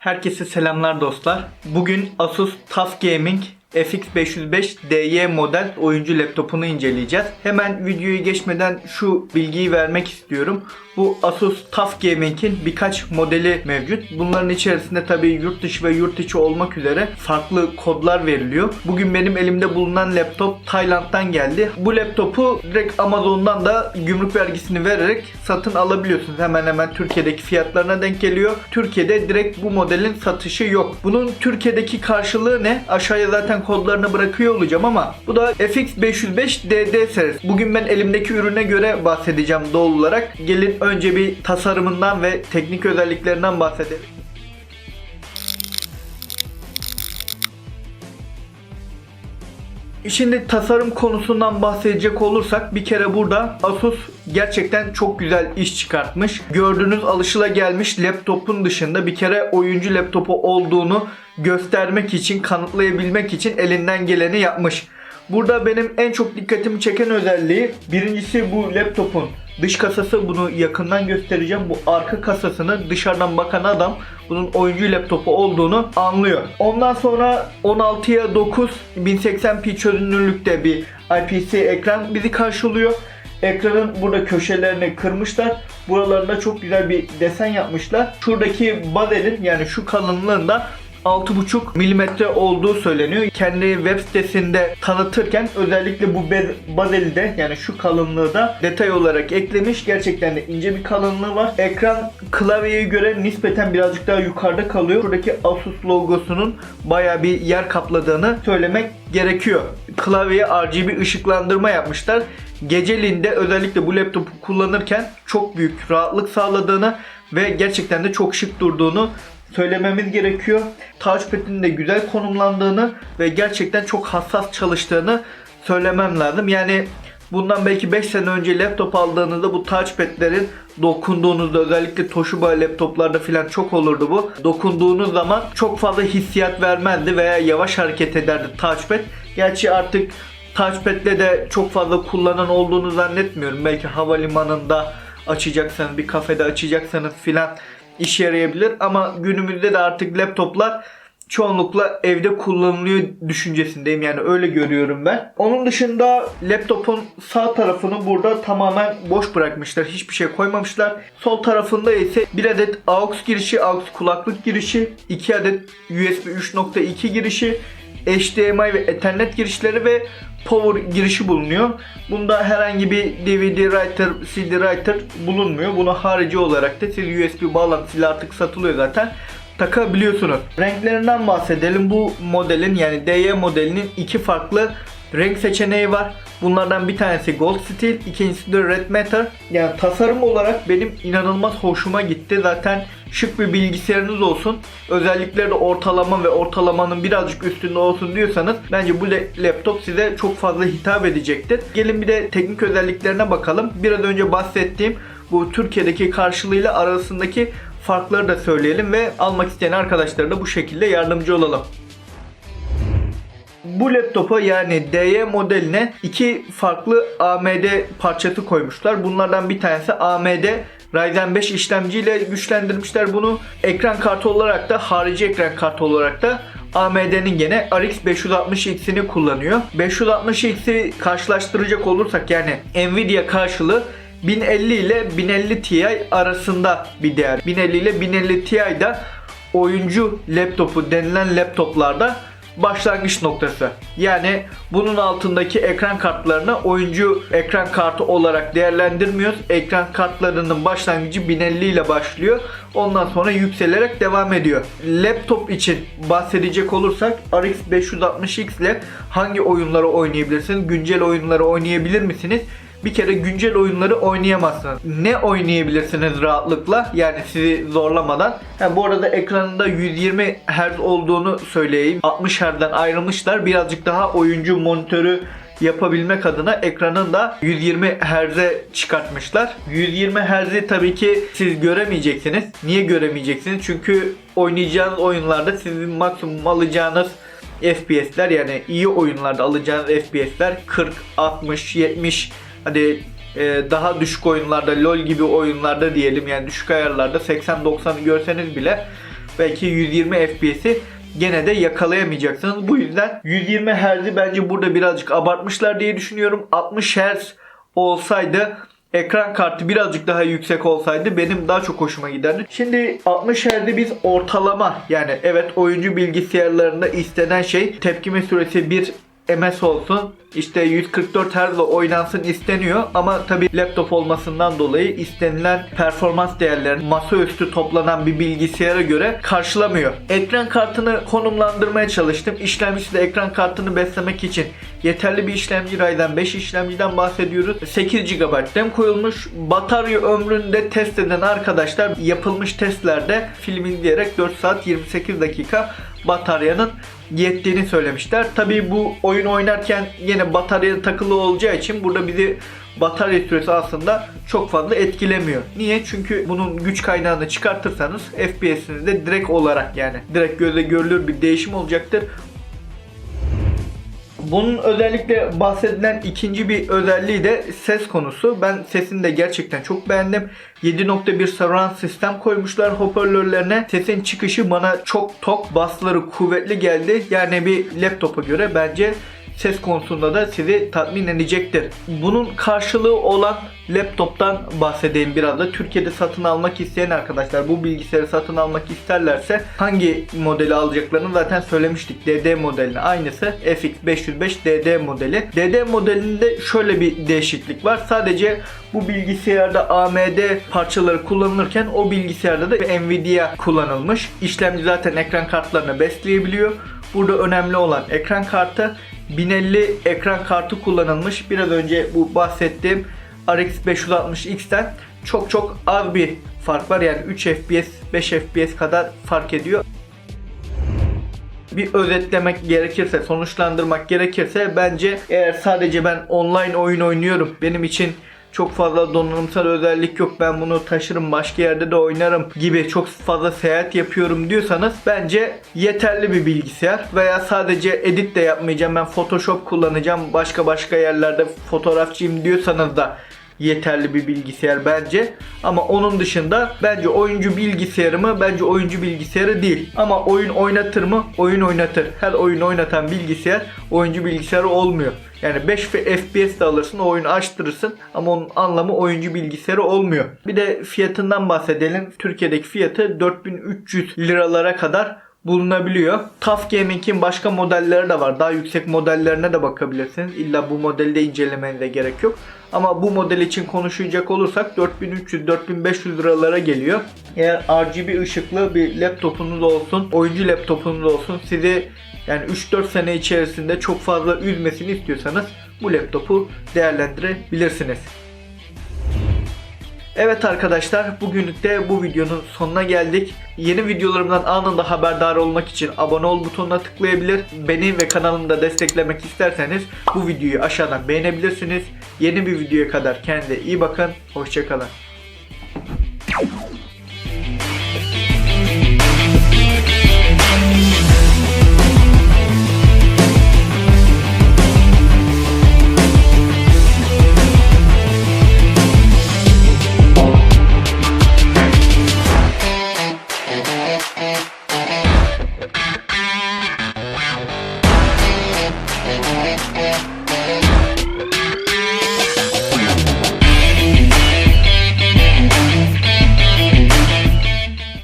Herkese selamlar dostlar. Bugün Asus TUF Gaming FX505 DY model oyuncu laptopunu inceleyeceğiz. Hemen videoyu geçmeden şu bilgiyi vermek istiyorum. Bu Asus TUF Gaming'in birkaç modeli mevcut. Bunların içerisinde tabii yurt dışı ve yurt içi olmak üzere farklı kodlar veriliyor. Bugün benim elimde bulunan laptop Tayland'dan geldi. Bu laptopu direkt Amazon'dan da gümrük vergisini vererek satın alabiliyorsunuz. Hemen hemen Türkiye'deki fiyatlarına denk geliyor. Türkiye'de direkt bu modelin satışı yok. Bunun Türkiye'deki karşılığı ne? Aşağıya zaten kodlarını bırakıyor olacağım ama bu da FX505 DD serisi. Bugün ben elimdeki ürüne göre bahsedeceğim doğal olarak. Gelin önce bir tasarımından ve teknik özelliklerinden bahsedelim. Şimdi tasarım konusundan bahsedecek olursak bir kere burada Asus gerçekten çok güzel iş çıkartmış. Gördüğünüz alışılagelmiş laptopun dışında bir kere oyuncu laptopu olduğunu göstermek için, kanıtlayabilmek için elinden geleni yapmış. Burada benim en çok dikkatimi çeken özelliği birincisi bu laptopun dış kasası bunu yakından göstereceğim. Bu arka kasasını dışarıdan bakan adam bunun oyuncu laptopu olduğunu anlıyor. Ondan sonra 16'ya 9 1080p çözünürlükte bir IPS ekran bizi karşılıyor. Ekranın burada köşelerini kırmışlar. Buralarında çok güzel bir desen yapmışlar. Şuradaki bazelin yani şu kalınlığında 6,5 milimetre olduğu söyleniyor. Kendi web sitesinde tanıtırken özellikle bu bazeli de yani şu kalınlığı da detay olarak eklemiş. Gerçekten de ince bir kalınlığı var. Ekran klavyeye göre nispeten birazcık daha yukarıda kalıyor. Buradaki Asus logosunun baya bir yer kapladığını söylemek gerekiyor. Klavyeye RGB ışıklandırma yapmışlar. Geceliğinde özellikle bu laptopu kullanırken çok büyük rahatlık sağladığını ve gerçekten de çok şık durduğunu söylememiz gerekiyor. Touchpad'in de güzel konumlandığını ve gerçekten çok hassas çalıştığını söylemem lazım. Yani bundan belki 5 sene önce laptop aldığınızda bu touchpad'lerin dokunduğunuzda özellikle Toshiba laptoplarda falan çok olurdu bu. Dokunduğunuz zaman çok fazla hissiyat vermezdi veya yavaş hareket ederdi touchpad. Gerçi artık touchpad'le de çok fazla kullanan olduğunu zannetmiyorum. Belki havalimanında açacaksanız, bir kafede açacaksanız filan işe yarayabilir ama günümüzde de artık laptoplar çoğunlukla evde kullanılıyor düşüncesindeyim yani öyle görüyorum ben. Onun dışında laptopun sağ tarafını burada tamamen boş bırakmışlar. Hiçbir şey koymamışlar. Sol tarafında ise bir adet AUX girişi, AUX kulaklık girişi, 2 adet USB 3.2 girişi, HDMI ve Ethernet girişleri ve power girişi bulunuyor. Bunda herhangi bir DVD writer, CD writer bulunmuyor. Bunu harici olarak da siz USB bağlantısıyla artık satılıyor zaten takabiliyorsunuz. Renklerinden bahsedelim. Bu modelin yani DY modelinin iki farklı renk seçeneği var. Bunlardan bir tanesi Gold Steel, ikincisi de Red Matter. Yani tasarım olarak benim inanılmaz hoşuma gitti. Zaten şık bir bilgisayarınız olsun. Özellikleri ortalama ve ortalamanın birazcık üstünde olsun diyorsanız bence bu laptop size çok fazla hitap edecektir. Gelin bir de teknik özelliklerine bakalım. Biraz önce bahsettiğim bu Türkiye'deki karşılığıyla arasındaki farkları da söyleyelim ve almak isteyen arkadaşlara da bu şekilde yardımcı olalım. Bu laptopa yani DY modeline iki farklı AMD parçası koymuşlar. Bunlardan bir tanesi AMD Ryzen 5 işlemciyle güçlendirmişler bunu. Ekran kartı olarak da harici ekran kartı olarak da AMD'nin gene RX 560X'ini kullanıyor. 560X'i karşılaştıracak olursak yani Nvidia karşılığı 1050 ile 1050 Ti arasında bir değer. 1050 ile 1050 Ti'da oyuncu laptopu denilen laptoplarda başlangıç noktası. Yani bunun altındaki ekran kartlarını oyuncu ekran kartı olarak değerlendirmiyoruz. Ekran kartlarının başlangıcı 1050 ile başlıyor. Ondan sonra yükselerek devam ediyor. Laptop için bahsedecek olursak RX 560X ile hangi oyunları oynayabilirsiniz? Güncel oyunları oynayabilir misiniz? Bir kere güncel oyunları oynayamazsınız. Ne oynayabilirsiniz rahatlıkla? Yani sizi zorlamadan. Ha, bu arada ekranında 120 Hz olduğunu söyleyeyim. 60 Hz'den ayrılmışlar. Birazcık daha oyuncu monitörü yapabilmek adına ekranın da 120 Hz'e çıkartmışlar. 120 Hz'i tabii ki siz göremeyeceksiniz. Niye göremeyeceksiniz? Çünkü oynayacağınız oyunlarda sizin maksimum alacağınız FPS'ler yani iyi oyunlarda alacağınız FPS'ler 40, 60, 70 hadi e, daha düşük oyunlarda LoL gibi oyunlarda diyelim yani düşük ayarlarda 80-90'ı görseniz bile belki 120 FPS'i gene de yakalayamayacaksınız. Bu yüzden 120 Hz'i bence burada birazcık abartmışlar diye düşünüyorum. 60 Hz olsaydı ekran kartı birazcık daha yüksek olsaydı benim daha çok hoşuma giderdi. Şimdi 60 Hz'de biz ortalama yani evet oyuncu bilgisayarlarında istenen şey tepkime süresi 1 MS olsun işte 144 Hz oynansın isteniyor ama tabi laptop olmasından dolayı istenilen performans değerlerini masaüstü toplanan bir bilgisayara göre karşılamıyor. Ekran kartını konumlandırmaya çalıştım. İşlemcisi de ekran kartını beslemek için yeterli bir işlemci Ryzen 5 işlemciden bahsediyoruz. 8 GB RAM koyulmuş. Batarya ömründe test eden arkadaşlar yapılmış testlerde film izleyerek 4 saat 28 dakika bataryanın yettiğini söylemişler. Tabii bu oyun oynarken yine batarya takılı olacağı için burada bizi batarya süresi aslında çok fazla etkilemiyor. Niye? Çünkü bunun güç kaynağını çıkartırsanız FPS'inizde direkt olarak yani direkt göze görülür bir değişim olacaktır. Bunun özellikle bahsedilen ikinci bir özelliği de ses konusu. Ben sesini de gerçekten çok beğendim. 7.1 surround sistem koymuşlar hoparlörlerine. Sesin çıkışı bana çok tok, basları kuvvetli geldi. Yani bir laptopa göre bence ses konusunda da sizi tatmin edecektir. Bunun karşılığı olan laptoptan bahsedeyim biraz da. Türkiye'de satın almak isteyen arkadaşlar bu bilgisayarı satın almak isterlerse hangi modeli alacaklarını zaten söylemiştik. DD modelini aynısı FX505 DD modeli. DD modelinde şöyle bir değişiklik var. Sadece bu bilgisayarda AMD parçaları kullanılırken o bilgisayarda da Nvidia kullanılmış. İşlemci zaten ekran kartlarını besleyebiliyor. Burada önemli olan ekran kartı 1050 ekran kartı kullanılmış. Biraz önce bu bahsettiğim RX 560X'ten çok çok az bir fark var. Yani 3 FPS, 5 FPS kadar fark ediyor. Bir özetlemek gerekirse, sonuçlandırmak gerekirse bence eğer sadece ben online oyun oynuyorum benim için çok fazla donanımsal özellik yok ben bunu taşırım başka yerde de oynarım gibi çok fazla seyahat yapıyorum diyorsanız bence yeterli bir bilgisayar veya sadece edit de yapmayacağım ben photoshop kullanacağım başka başka yerlerde fotoğrafçıyım diyorsanız da yeterli bir bilgisayar bence. Ama onun dışında bence oyuncu bilgisayarı mı? Bence oyuncu bilgisayarı değil. Ama oyun oynatır mı? Oyun oynatır. Her oyun oynatan bilgisayar oyuncu bilgisayarı olmuyor. Yani 5 FPS de alırsın, o oyunu açtırırsın ama onun anlamı oyuncu bilgisayarı olmuyor. Bir de fiyatından bahsedelim. Türkiye'deki fiyatı 4300 liralara kadar bulunabiliyor. TUF Gaming'in başka modelleri de var. Daha yüksek modellerine de bakabilirsiniz. İlla bu modeli de incelemenize gerek yok. Ama bu model için konuşacak olursak 4300-4500 liralara geliyor. Eğer RGB ışıklı bir laptopunuz olsun, oyuncu laptopunuz olsun sizi yani 3-4 sene içerisinde çok fazla üzmesini istiyorsanız bu laptopu değerlendirebilirsiniz. Evet arkadaşlar bugünlük de bu videonun sonuna geldik. Yeni videolarımdan anında haberdar olmak için abone ol butonuna tıklayabilir. Beni ve kanalımı da desteklemek isterseniz bu videoyu aşağıdan beğenebilirsiniz. Yeni bir videoya kadar kendinize iyi bakın. Hoşçakalın.